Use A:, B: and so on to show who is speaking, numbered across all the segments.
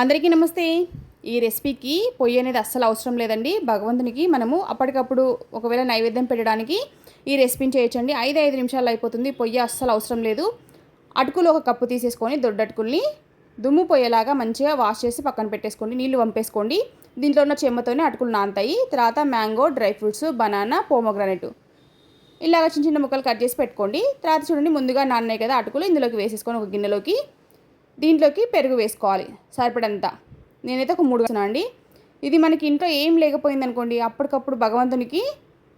A: అందరికీ నమస్తే. ఈ రెసిపీకి పొయ్యి అనేది అస్సలు అవసరం లేదండి. భగవంతునికి మనము అప్పటికప్పుడు ఒకవేళ నైవేద్యం పెట్టడానికి ఈ రెసిపీని చేయొచ్చండి. ఐదు ఐదు నిమిషాల్లో అయిపోతుంది. పొయ్యి అస్సలు అవసరం లేదు. అటుకులు ఒక కప్పు తీసేసుకొని దొడ్డటుకుల్ని దుమ్ము పోయేలాగా మంచిగా వాష్ చేసి పక్కన పెట్టేసుకోండి. నీళ్ళు పంపేసుకోండి దీంట్లో ఉన్న చెమ్మతోనే అటుకులు నానతాయి. తర్వాత mango dry fruits banana pomegranate ఇలాగ చిన్న చిన్న ముక్కలు కట్ చేసి పెట్టుకోండి. తర్వాత చూడండి ముందుగా నాన్నాయి కదా అటుకులు. ఇందులోకి వేసేసుకొని ఒక గిన్నెలోకి దీంట్లోకి పెరుగు వేసుకోవాలి సరిపడంత. నేనైతే ఒక మూడు వేస్తున్నా అండి. ఇది మనకి ఇంట్లో ఏం లేకపోయింది అనుకోండి అప్పటికప్పుడు భగవంతునికి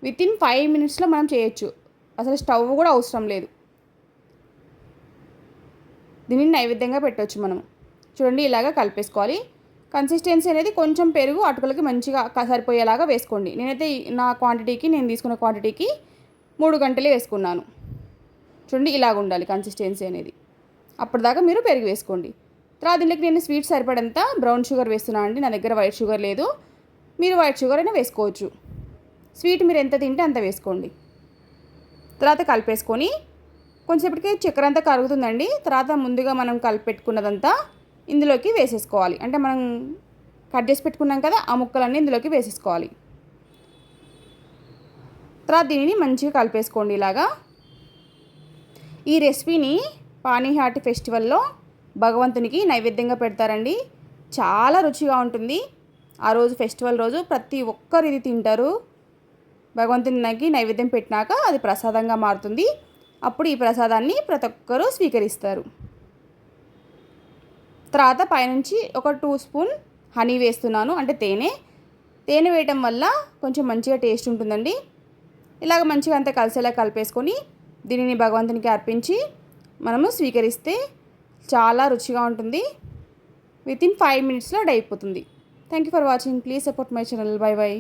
A: విత్ ఇన్ ఫైవ్ మినిట్స్లో మనం చేయొచ్చు. అసలు స్టవ్ కూడా అవసరం లేదు. దీనిని నైవేద్యంగా పెట్టవచ్చు మనం. చూడండి ఇలాగ కలిపేసుకోవాలి. కన్సిస్టెన్సీ అనేది కొంచెం పెరుగు అటుకులకి మంచిగా సరిపోయేలాగా వేసుకోండి. నేనైతే నా క్వాంటిటీకి నేను తీసుకున్న క్వాంటిటీకి మూడు గంటలే వేసుకున్నాను. చూడండి ఇలాగ ఉండాలి కన్సిస్టెన్సీ అనేది. అప్పటిదాకా మీరు పెరుగు వేసుకోండి. తర్వాత దీంట్లోకి నేను స్వీట్ సరిపడంత బ్రౌన్ షుగర్ వేస్తున్నాను అండి. నా దగ్గర వైట్ షుగర్ లేదు. మీరు వైట్ షుగర్ అయినా వేసుకోవచ్చు. స్వీట్ మీరు ఎంత తింటే అంత వేసుకోండి. తర్వాత కలిపేసుకొని కొంచెంసేపటికి చక్కెర అంతా కరుగుతుందండి. తర్వాత ముందుగా మనం కలిపెట్టుకున్నదంతా ఇందులోకి వేసేసుకోవాలి. అంటే మనం కట్ చేసి పెట్టుకున్నాం కదా ఆ ముక్కలన్నీ ఇందులోకి వేసేసుకోవాలి. తర్వాత దీనిని మంచిగా కలిపేసుకోండి ఇలాగా. ఈ రెసిపీని పానీహాటి ఫెస్టివల్లో భగవంతునికి నైవేద్యంగా పెడతారండి. చాలా రుచిగా ఉంటుంది. ఆ రోజు ఫెస్టివల్ రోజు ప్రతి ఒక్కరు ఇది తింటారు. భగవంతునికి నైవేద్యం పెట్టినాక అది ప్రసాదంగా మారుతుంది. అప్పుడు ఈ ప్రసాదాన్ని ప్రతి ఒక్కరూ స్వీకరిస్తారు. తర్వాత పైనుంచి ఒక టూ స్పూన్ హనీ వేస్తున్నాను. అంటే తేనె. తేనె వేయటం వల్ల కొంచెం మంచిగా టేస్ట్ ఉంటుందండి. ఇలాగ మంచిగా అంతా కలిసేలా కలిపేసుకొని దీనిని భగవంతునికి అర్పించి మనము స్వీకరిస్తే చాలా రుచిగా ఉంటుంది. విత్ ఇన్ ఫైవ్ మినిట్స్లో డై అయిపోతుంది. Thank you for watching please support my channel bye bye